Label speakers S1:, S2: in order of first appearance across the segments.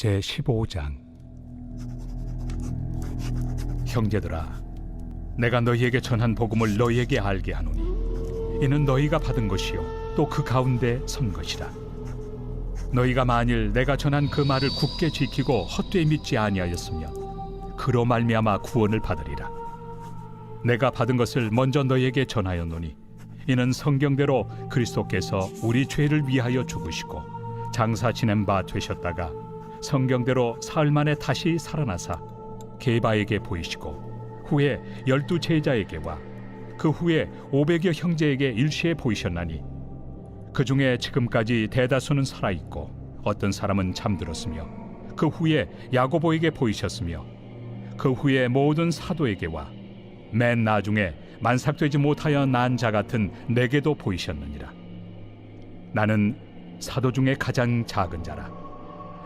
S1: 제 15장. 형제들아 내가 너희에게 전한 복음을 너희에게 알게 하노니 이는 너희가 받은 것이요 또 그 가운데 선 것이라. 너희가 만일 내가 전한 그 말을 굳게 지키고 헛되이 믿지 아니하였으면 그로 말미암아 구원을 받으리라. 내가 받은 것을 먼저 너희에게 전하였노니 이는 성경대로 그리스도께서 우리 죄를 위하여 죽으시고 장사 지낸 바 되셨다가 성경대로 사흘 만에 다시 살아나사 게바에게 보이시고 후에 열두 제자에게와 그 후에 오백여 형제에게 일시에 보이셨나니 그 중에 지금까지 대다수는 살아 있고 어떤 사람은 잠들었으며 그 후에 야고보에게 보이셨으며 그 후에 모든 사도에게와 맨 나중에 만삭되지 못하여 난 자 같은 내게도 보이셨느니라. 나는 사도 중에 가장 작은 자라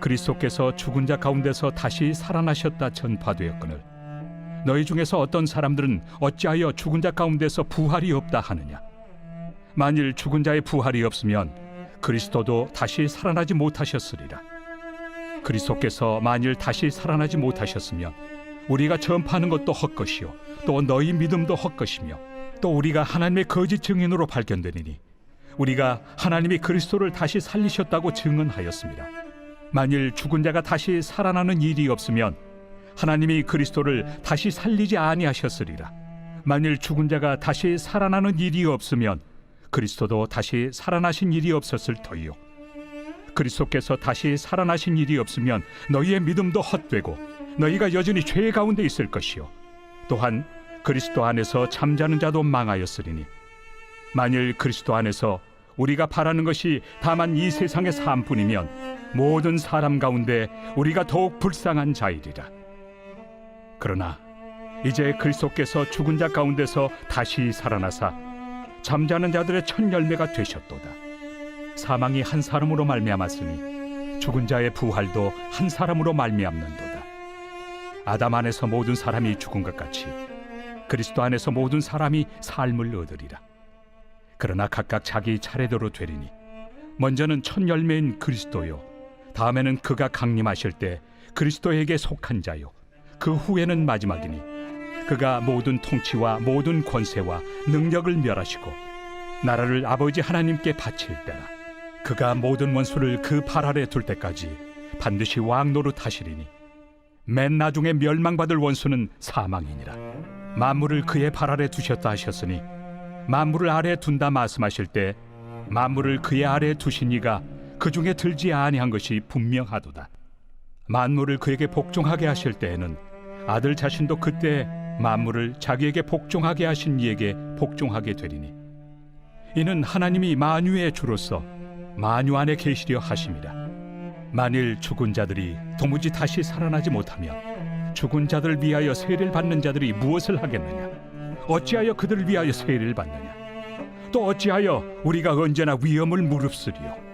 S1: 그리스도께서 죽은 자 가운데서 다시 살아나셨다 전파되었거늘 너희 중에서 어떤 사람들은 어찌하여 죽은 자 가운데서 부활이 없다 하느냐? 만일 죽은 자의 부활이 없으면 그리스도도 다시 살아나지 못하셨으리라. 그리스도께서 만일 다시 살아나지 못하셨으면 우리가 전파하는 것도 헛것이요 또 너희 믿음도 헛것이며 또 우리가 하나님의 거짓 증인으로 발견되니니 우리가 하나님이 그리스도를 다시 살리셨다고 증언하였습니다. 만일 죽은 자가 다시 살아나는 일이 없으면 하나님이 그리스도를 다시 살리지 아니하셨으리라. 만일 죽은 자가 다시 살아나는 일이 없으면 그리스도도 다시 살아나신 일이 없었을 터이요. 그리스도께서 다시 살아나신 일이 없으면 너희의 믿음도 헛되고 너희가 여전히 죄 가운데 있을 것이요. 또한 그리스도 안에서 잠자는 자도 망하였으리니 만일 그리스도 안에서 우리가 바라는 것이 다만 이 세상의 삶뿐이면 모든 사람 가운데 우리가 더욱 불쌍한 자이리라. 그러나 이제 그리스도께서 죽은 자 가운데서 다시 살아나사 잠자는 자들의 첫 열매가 되셨도다. 사망이 한 사람으로 말미암았으니 죽은 자의 부활도 한 사람으로 말미암는도다. 아담 안에서 모든 사람이 죽은 것 같이 그리스도 안에서 모든 사람이 삶을 얻으리라. 그러나 각각 자기 차례대로 되리니 먼저는 첫 열매인 그리스도요 다음에는 그가 강림하실 때 그리스도에게 속한 자요. 그 후에는 마지막이니 그가 모든 통치와 모든 권세와 능력을 멸하시고 나라를 아버지 하나님께 바칠 때라. 그가 모든 원수를 그 발 아래 둘 때까지 반드시 왕 노릇하시리니 맨 나중에 멸망받을 원수는 사망이니라. 만물을 그의 발 아래 두셨다 하셨으니 만물을 아래 둔다 말씀하실 때 만물을 그의 아래 두신 이가 그 중에 들지 아니한 것이 분명하도다. 만물을 그에게 복종하게 하실 때에는 아들 자신도 그때 만물을 자기에게 복종하게 하신 이에게 복종하게 되리니 이는 하나님이 만유의 주로서 만유 안에 계시려 하심이라. 만일 죽은 자들이 도무지 다시 살아나지 못하면 죽은 자들을 위하여 세례를 받는 자들이 무엇을 하겠느냐? 어찌하여 그들을 위하여 세례를 받느냐? 또 어찌하여 우리가 언제나 위험을 무릅쓰리요?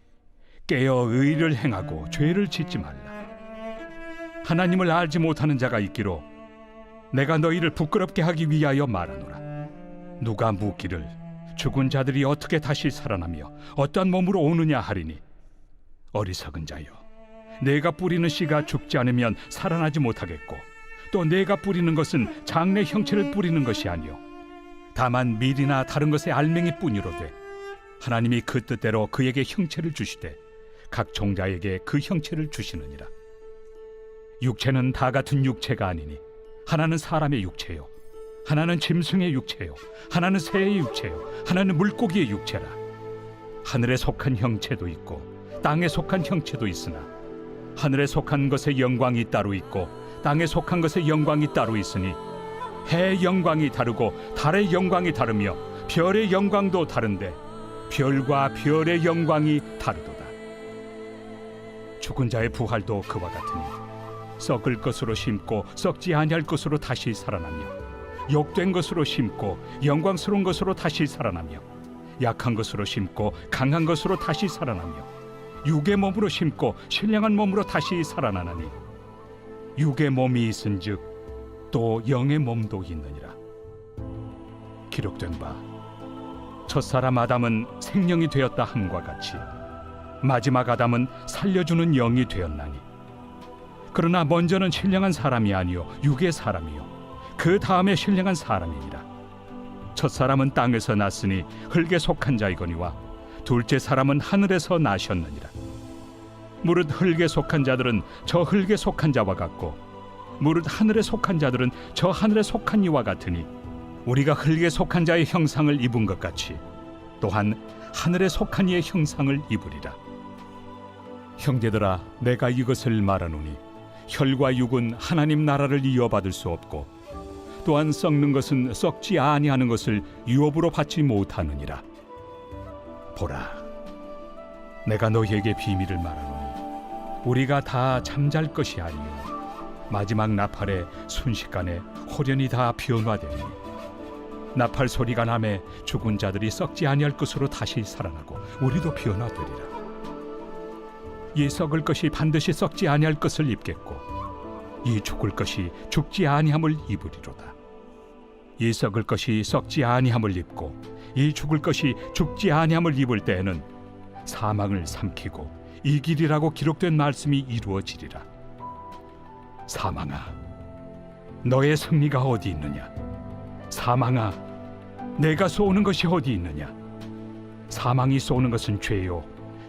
S1: 깨어 의를 행하고 죄를 짓지 말라. 하나님을 알지 못하는 자가 있기로 내가 너희를 부끄럽게 하기 위하여 말하노라. 누가 묻기를 죽은 자들이 어떻게 다시 살아나며 어떠한 몸으로 오느냐 하리니 어리석은 자여 내가 뿌리는 씨가 죽지 않으면 살아나지 못하겠고 또 내가 뿌리는 것은 장래 형체를 뿌리는 것이 아니요 다만 밀이나 다른 것의 알맹이 뿐이로되 하나님이 그 뜻대로 그에게 형체를 주시되 각 종자에게 그 형체를 주시느니라. 육체는 다 같은 육체가 아니니 하나는 사람의 육체요 하나는 짐승의 육체요 하나는 새의 육체요 하나는 물고기의 육체라. 하늘에 속한 형체도 있고 땅에 속한 형체도 있으나 하늘에 속한 것의 영광이 따로 있고 땅에 속한 것의 영광이 따로 있으니 해의 영광이 다르고 달의 영광이 다르며 별의 영광도 다른데 별과 별의 영광이 다르도다 죽은 자의 부활도 그와 같으니 썩을 것으로 심고 썩지 아니할 것으로 다시 살아나며 욕된 것으로 심고 영광스러운 것으로 다시 살아나며 약한 것으로 심고 강한 것으로 다시 살아나며 육의 몸으로 심고 신령한 몸으로 다시 살아나나니 육의 몸이 있은즉 또 영의 몸도 있느니라. 기록된 바 첫사람 아담은 생명이 되었다 함과 같이 마지막 아담은 살려주는 영이 되었나니. 그러나 먼저는 신령한 사람이 아니요 육의 사람이요. 그 다음에 신령한 사람이니라. 첫 사람은 땅에서 났으니 흙에 속한 자이거니와 둘째 사람은 하늘에서 나셨느니라. 무릇 흙에 속한 자들은 저 흙에 속한 자와 같고 무릇 하늘에 속한 자들은 저 하늘에 속한 이와 같으니 우리가 흙에 속한 자의 형상을 입은 것 같이 또한 하늘에 속한 이의 형상을 입으리라 형제들아 내가 이것을 말하노니 혈과 육은 하나님 나라를 이어받을 수 없고 또한 썩는 것은 썩지 아니하는 것을 유업으로 받지 못하느니라. 보라 내가 너희에게 비밀을 말하노니 우리가 다 잠잘 것이 아니요 마지막 나팔에 순식간에 호련히 다 변화되니 나팔 소리가 남에 죽은 자들이 썩지 아니할 것으로 다시 살아나고 우리도 변화되리라 이 썩을 것이 반드시 썩지 아니할 것을 입겠고 이 죽을 것이 죽지 아니함을 입으리로다. 이 썩을 것이 썩지 아니함을 입고 이 죽을 것이 죽지 아니함을 입을 때에는 사망을 삼키고 이 길이라고 기록된 말씀이 이루어지리라. 사망아 너의 승리가 어디 있느냐? 사망아 내가 쏘는 것이 어디 있느냐? 사망이 쏘는 것은 죄요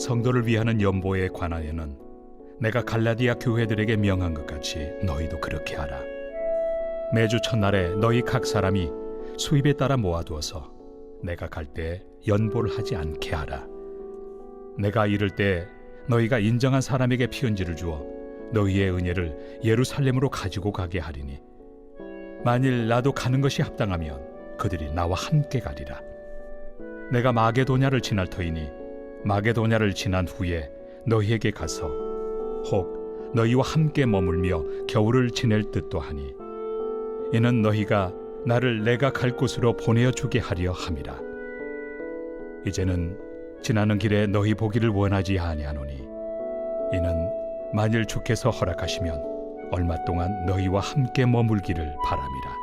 S1: 성도를 위하는 연보에 관하여는 내가 갈라디아 교회들에게 명한 것 같이 너희도 그렇게 하라. 매주 첫날에 너희 각 사람이 수입에 따라 모아두어서 내가 갈 때 연보를 하지 않게 하라. 내가 이를 때 너희가 인정한 사람에게 피언지를 주어 너희의 은혜를 예루살렘으로 가지고 가게 하리니 만일 나도 가는 것이 합당하면 그들이 나와 함께 가리라. 내가 마게도냐를 지날 터이니 마게도냐를 지난 후에 너희에게 가서 혹 너희와 함께 머물며 겨울을 지낼 듯도 하니 이는 너희가 나를 내가 갈 곳으로 보내어 주게 하려 함이라. 이제는 지나는 길에 너희 보기를 원하지 아니하노니 이는 만일 주께서 허락하시면 얼마 동안 너희와 함께 머물기를 바람이라.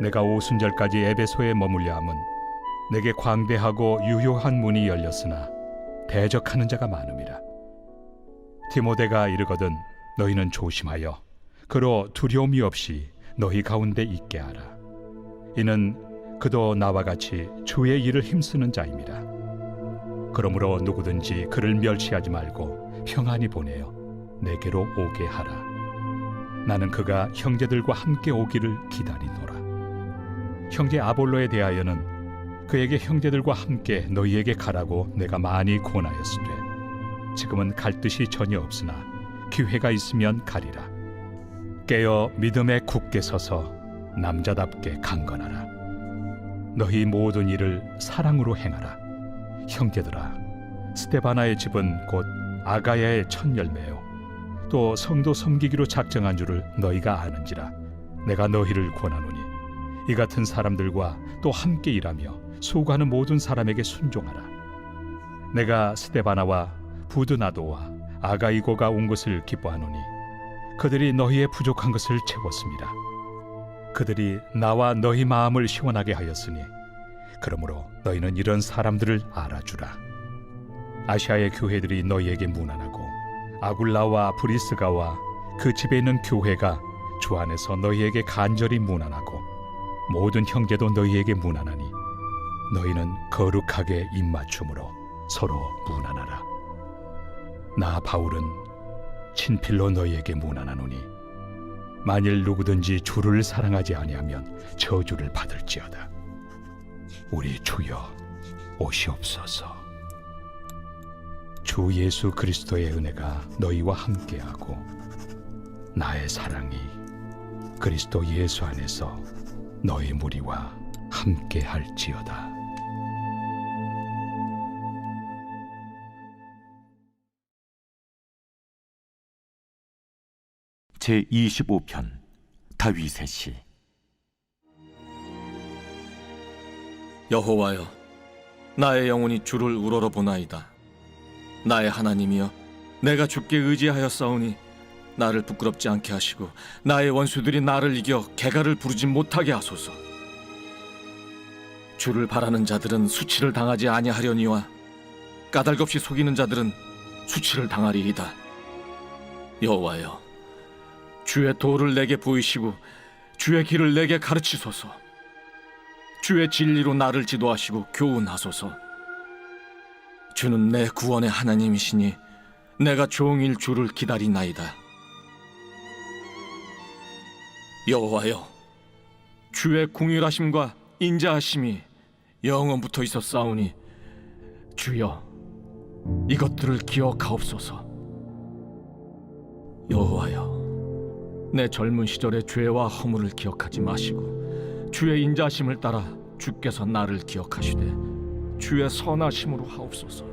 S1: 내가 오순절까지 에베소에 머물려 함은 내게 광대하고 유효한 문이 열렸으나 대적하는 자가 많음이라. 디모데가 이르거든 너희는 조심하여 그로 두려움이 없이 너희 가운데 있게 하라. 이는 그도 나와 같이 주의 일을 힘쓰는 자임이라. 그러므로 누구든지 그를 멸시하지 말고 평안히 보내어 내게로 오게 하라. 나는 그가 형제들과 함께 오기를 기다리노라. 형제 아볼로에 대하여는 그에게 형제들과 함께 너희에게 가라고 내가 많이 권하였으되 지금은 갈 뜻이 전혀 없으나 기회가 있으면 가리라. 깨어 믿음에 굳게 서서 남자답게 강건하라. 너희 모든 일을 사랑으로 행하라. 형제들아 스테바나의 집은 곧 아가야의 첫 열매요. 또 성도 섬기기로 작정한 줄을 너희가 아는지라 내가 너희를 권하노니 이 같은 사람들과 또 함께 일하며 수고하는 모든 사람에게 순종하라. 내가 스테바나와 부드나도와 아가이고가 온 것을 기뻐하노니 그들이 너희의 부족한 것을 채웠습니다. 그들이 나와 너희 마음을 시원하게 하였으니 그러므로 너희는 이런 사람들을 알아주라. 아시아의 교회들이 너희에게 무난하고 아굴라와 브리스가와 그 집에 있는 교회가 주 안에서 너희에게 간절히 무난하고 모든 형제도 너희에게 무난하니 너희는 거룩하게 입맞춤으로 서로 무난하라. 나 바울은 친필로 너희에게 무난하노니 만일 누구든지 주를 사랑하지 아니하면 저주를 받을지어다. 우리 주여 오시옵소서. 주 예수 그리스도의 은혜가 너희와 함께하고 나의 사랑이 그리스도 예수 안에서 너희 무리와 함께 할지어다.
S2: 제 25편 다윗의 시
S3: 여호와여, 나의 영혼이 주를 우러러 보나이다. 나의 하나님이여, 내가 주께 의지하였사오니 나를 부끄럽지 않게 하시고 나의 원수들이 나를 이겨 개가를 부르지 못하게 하소서. 주를 바라는 자들은 수치를 당하지 아니하려니와 까닭없이 속이는 자들은 수치를 당하리이다. 여호와여, 주의 도를 내게 보이시고 주의 길을 내게 가르치소서. 주의 진리로 나를 지도하시고 교훈하소서. 주는 내 구원의 하나님이시니 내가 종일 주를 기다리나이다. 여호와여, 주의 궁휼하심과 인자하심이 영원부터 있었사오니 주여 이것들을 기억하옵소서. 여호와여, 내 젊은 시절의 죄와 허물을 기억하지 마시고 주의 인자심을 따라 주께서 나를 기억하시되 주의 선하심으로 하옵소서.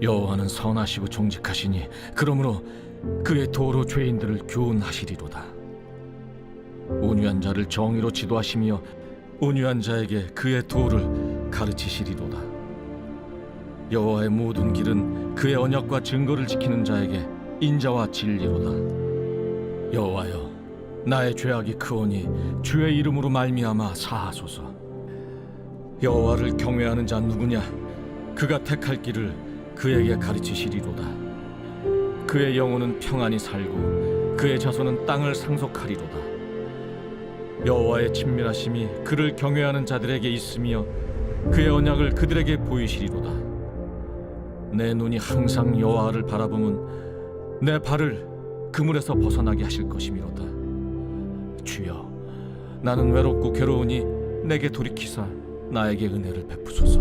S3: 여호와는 선하시고 정직하시니 그러므로 그의 도로 죄인들을 교훈하시리로다. 온유한 자를 정의로 지도하시며 온유한 자에게 그의 도를 가르치시리로다. 여호와의 모든 길은 그의 언약과 증거를 지키는 자에게 인자와 진리로다. 여호와여 나의 죄악이 크오니 주의 이름으로 말미암아 사하소서. 여호와를 경외하는 자 누구냐? 그가 택할 길을 그에게 가르치시리로다. 그의 영혼은 평안히 살고 그의 자손은 땅을 상속하리로다. 여호와의 친밀하심이 그를 경외하는 자들에게 있으며 그의 언약을 그들에게 보이시리로다. 내 눈이 항상 여호와를 바라보면 내 발을 그물에서 벗어나게 하실 것이미로다. 주여, 나는 외롭고 괴로우니 내게 돌이키사 나에게 은혜를 베푸소서.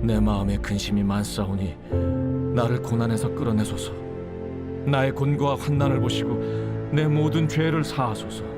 S3: 내 마음에 근심이 많사오니 나를 고난에서 끌어내소서. 나의 곤고와 환난을 보시고 내 모든 죄를 사하소서.